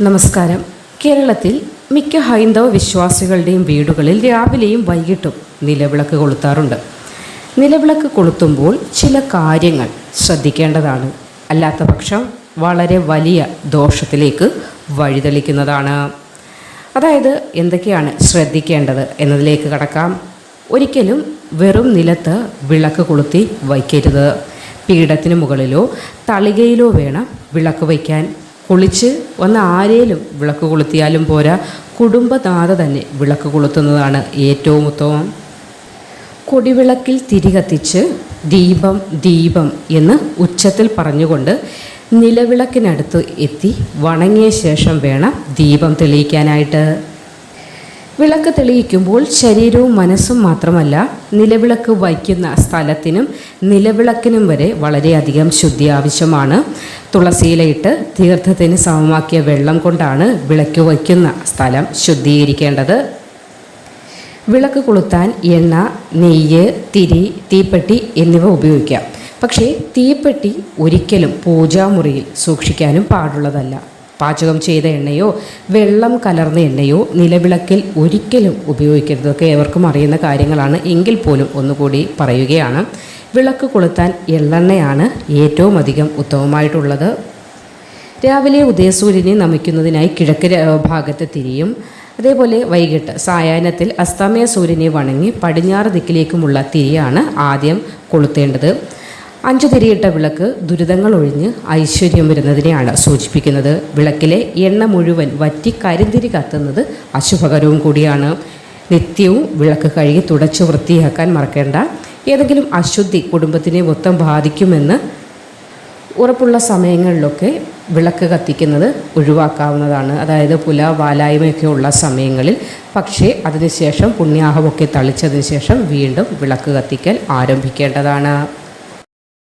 നമസ്കാരം. കേരളത്തിൽ മിക്ക ഹൈന്ദവ വിശ്വാസികളുടെയും വീടുകളിൽ രാവിലെയും വൈകിട്ടും നിലവിളക്ക് കൊളുത്താറുണ്ട്. നിലവിളക്ക് കൊളുത്തുമ്പോൾ ചില കാര്യങ്ങൾ ശ്രദ്ധിക്കേണ്ടതാണ്. അല്ലാത്ത പക്ഷം വളരെ വലിയ ദോഷത്തിലേക്ക് വഴിതെളിക്കുന്നതാണ്. അതായത് എന്തൊക്കെയാണ് ശ്രദ്ധിക്കേണ്ടത് എന്നതിലേക്ക് കടക്കാം. ഒരിക്കലും വെറും നിലത്ത് വിളക്ക് കൊളുത്തി വയ്ക്കരുത്. പീഠത്തിന് മുകളിലോ തളികയിലോ വേണം വിളക്ക് വയ്ക്കാൻ. കുളിച്ച് വന്ന് ആരേലും വിളക്ക് കൊളുത്തിയാലും പോരാ. കുടുംബനാഥ തന്നെ വിളക്ക് കൊളുത്തുന്നതാണ് ഏറ്റവും ഉത്തമം. കൊടിവിളക്കിൽ തിരി കത്തിച്ച് ദീപം ദീപം എന്ന് ഉച്ചത്തിൽ പറഞ്ഞുകൊണ്ട് നിലവിളക്കിനടുത്ത് എത്തി. വണങ്ങിയ ശേഷം വേണം ദീപം തെളിയിക്കാനായിട്ട്. വിളക്ക് തെളിയിക്കുമ്പോൾ ശരീരവും മനസ്സും മാത്രമല്ല നിലവിളക്ക് വയ്ക്കുന്ന സ്ഥലത്തിനും നിലവിളക്കിനും വരെ വളരെയധികം ശുദ്ധി ആവശ്യമാണ്. തുളസിയിലയിട്ട് തീർത്ഥത്തിന് സമമാക്കിയ വെള്ളം കൊണ്ടാണ് വിളക്ക് വയ്ക്കുന്ന സ്ഥലം ശുദ്ധീകരിക്കേണ്ടത്. വിളക്ക് കൊളുത്താൻ എണ്ണ നെയ്യ് തിരി തീപ്പെട്ടി എന്നിവ ഉപയോഗിക്കാം. പക്ഷേ തീപ്പെട്ടി ഒരിക്കലും പൂജാമുറിയിൽ സൂക്ഷിക്കാനും പാടുള്ളതല്ല. പാചകം ചെയ്ത എണ്ണയോ വെള്ളം കലർന്ന എണ്ണയോ നിലവിളക്കിൽ ഒരിക്കലും ഉപയോഗിക്കരുത് ഒക്കെ ഏവർക്കും അറിയുന്ന കാര്യങ്ങളാണ് എങ്കിൽ പോലും ഒന്നുകൂടി പറയുകയാണ്. വിളക്ക് കൊളുത്താൻ എള്ളെണ്ണയാണ് ഏറ്റവും അധികം ഉത്തമമായിട്ടുള്ളത്. രാവിലെ ഉദയസൂര്യനെ നമിക്കുന്നതിനായി കിഴക്ക് ഭാഗത്ത് തിരിയും. അതേപോലെ വൈകിട്ട് സായാഹ്നത്തിൽ അസ്തമയ സൂര്യനെ വണങ്ങി പടിഞ്ഞാറ് ദിക്കിലേക്കുമുള്ള തിരിയാണ് ആദ്യം കൊളുത്തേണ്ടത്. അഞ്ചു തിരിയിട്ട വിളക്ക് ദുരിതങ്ങൾ ഒഴിഞ്ഞ് ഐശ്വര്യം വരുന്നതിനെയാണ് സൂചിപ്പിക്കുന്നത്. വിളക്കിലെ എണ്ണ മുഴുവൻ വറ്റി കരിന്തിരി കത്തുന്നത് അശുഭകരവും കൂടിയാണ്. നിത്യവും വിളക്ക് കഴുകി തുടച്ച് വൃത്തിയാക്കാൻ മറക്കേണ്ട. ഏതെങ്കിലും അശുദ്ധി കുടുംബത്തിനെ മൊത്തം ബാധിക്കുമെന്ന് ഉറപ്പുള്ള സമയങ്ങളിലൊക്കെ വിളക്ക് കത്തിക്കുന്നത് ഒഴിവാക്കാവുന്നതാണ്. അതായത് പുല വാലായ്മയൊക്കെ ഉള്ള സമയങ്ങളിൽ. പക്ഷേ അതിനുശേഷം പുണ്യാഹമൊക്കെ തളിച്ചതിന് ശേഷം വീണ്ടും വിളക്ക് കത്തിക്കൽ ആരംഭിക്കേണ്ടതാണ്.